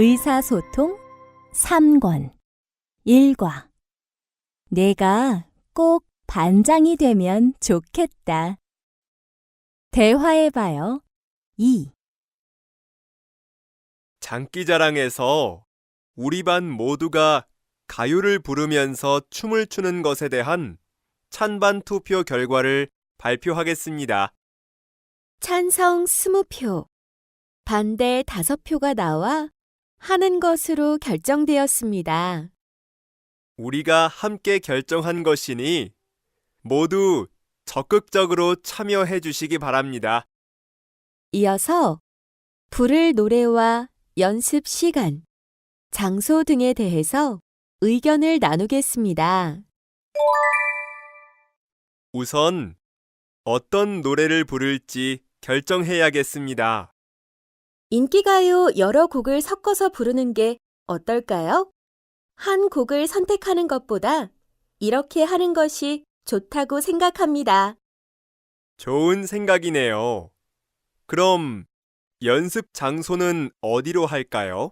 의사소통 3권 1과 내가 꼭 반장이 되면 좋겠다. 대화해봐요. 2. 장기자랑에서 우리 반 모두가 가요를 부르면서 춤을 추는 것에 대한 찬반 투표 결과를 발표하겠습니다. 찬성 20표, 반대 5표가 나와 하는 것으로 결정되었습니다. 우리가 함께 결정한 것이니 모두 적극적으로 참여해 주시기 바랍니다. 이어서 부를 노래와 연습 시간, 장소 등에 대해서 의견을 나누겠습니다. 우선 어떤 노래를 부를지 결정해야겠습니다. 인기가요 여러 곡을 섞어서 부르는 게 어떨까요? 한 곡을 선택하는 것보다 이렇게 하는 것이 좋다고 생각합니다. 좋은 생각이네요. 그럼 연습 장소는 어디로 할까요?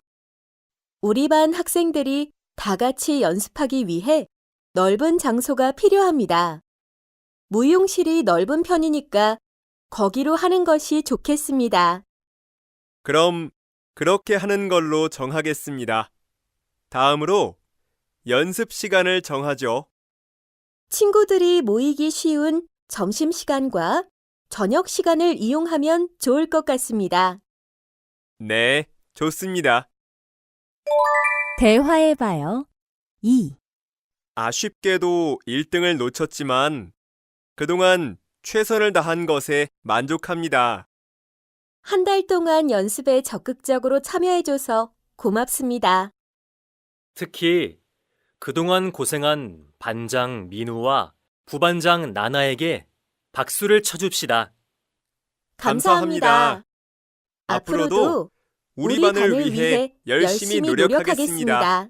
우리 반 학생들이 다 같이 연습하기 위해 넓은 장소가 필요합니다. 무용실이 넓은 편이니까 거기로 하는 것이 좋겠습니다. 그럼 그렇게 하는 걸로 정하겠습니다. 다음으로 연습 시간을 정하죠. 친구들이 모이기 쉬운 점심 시간과 저녁 시간을 이용하면 좋을 것 같습니다. 네, 좋습니다. 대화해봐요. 2. 아쉽게도 1등을 놓쳤지만 그동안 최선을 다한 것에 만족합니다. 한 달 동안 연습에 적극적으로 참여해줘서 고맙습니다. 특히 그동안 고생한 반장 민우와 부반장 나나에게 박수를 쳐줍시다. 감사합니다. 앞으로도 우리 반을 위해 열심히 노력하겠습니다.